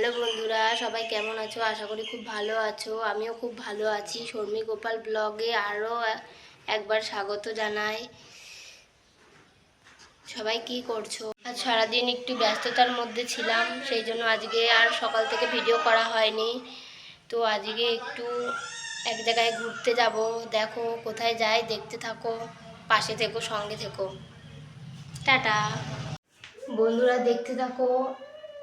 Hello বন্ধুরা, সবাই কেমন আছো? আশা করি খুব ভালো আছো। আমিও খুব ভালো আছি। শর্মী গোপাল ব্লগে আরও একবার স্বাগত জানাই। সবাই কি করছ? আজ সারাদিন একটু ব্যস্ততার মধ্যে ছিলাম, সেই জন্য আজকে আর সকাল থেকে ভিডিও করা হয়নি। তো আজকে একটু এক জায়গায় ঘুরতে যাব। দেখো, কোথায় যাই, দেখতে থাকো, পাশে থেকো, সঙ্গে থেকো। টাটা। বন্ধুরা, দেখতে থাকো।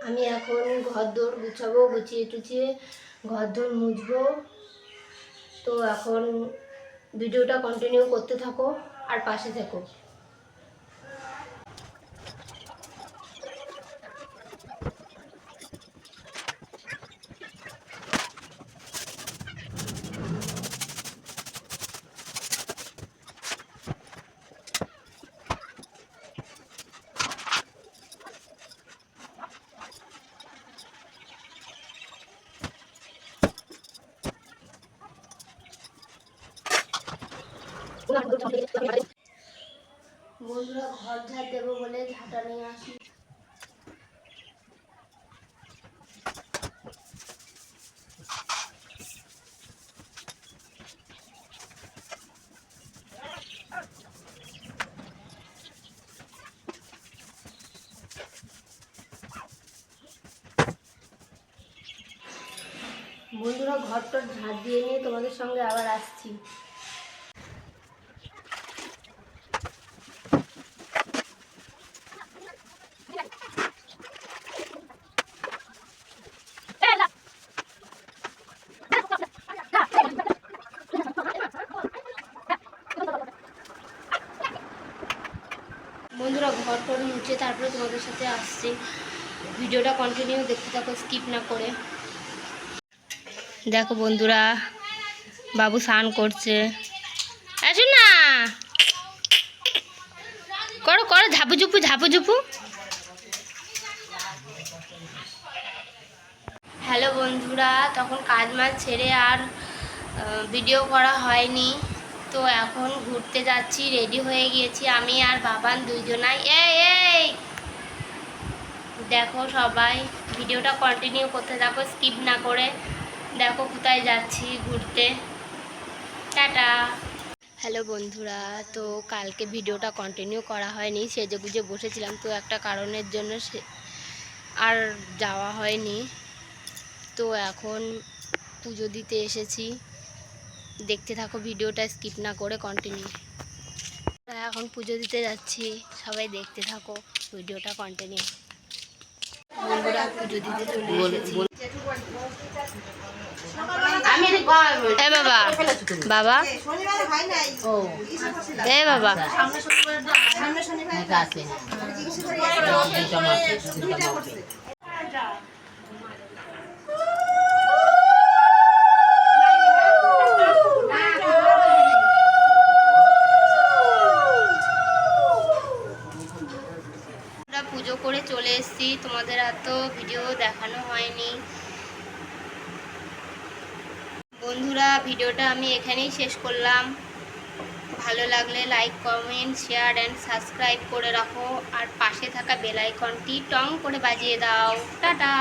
আমি এখন ঘর দোর গুছাবো, গুছিয়ে টুছিয়ে ঘর দোর মুছবো। তো এখন ভিডিওটা কন্টিনিউ করতে থাকো আর পাশে থেকো। বন্ধুরা ঘর বলে ঝাঁটা দিয়ে নিয়ে তোমাদের সঙ্গে আবার আসছি। বন্ধুরা ঘর টর মুছে তারপরে তোমাদের সাথে আসছি। ভিডিওটা কন্টিনিউ দেখতে থাকো স্কিপ না করে। দেখো বন্ধুরা, বাবু স্নান করছে। আসুন না। করো করো ঝাপু ঝুপু ঝাপু ঝুপু হ্যালো বন্ধুরা, তখন কাজ মাজ ছেড়ে আর ভিডিও করা হয়নি। তো এখন ঘুরতে যাচ্ছি রেডি হয়ে গিয়েছি আমি আর বাবান দুইজনাই। এই এই! দেখো সবাই, ভিডিওটা কন্টিনিউ করতে থাকো স্কিপ না করে। দেখো কোথায় যাচ্ছি ঘুরতে। টাটা! হ্যালো বন্ধুরা, তো কালকে ভিডিওটা কন্টিনিউ করা হয়নি সেজে গুজে বসেছিলাম, তো একটা কারণের জন্য সে আর যাওয়া হয়নি। তো এখন পুজো দিতে এসেছি। দেখতে থাকো ভিডিওটা স্কিপ না করে কন্টিনিউ এখন পুজো দিতে যাচ্ছি সবাই দেখতে থাকো ভিডিওটা কন্টিনিউ বন্ধুরা পুজো দিতে চলে এসেছি। এ বাবা বাবা। এ বাবা। আমরা পুজো করে চলে এসেছি। তোমাদের আর তো ভিডিও দেখানো হয়নি। বন্ধুরা ভিডিওটা আমি এখানেই শেষ করলাম। ভালো লাগলে like comment share and subscribe করে রাখো। আর পাশে থাকা বেল আইকনটি টং করে বাজিয়ে দাও। টাটা!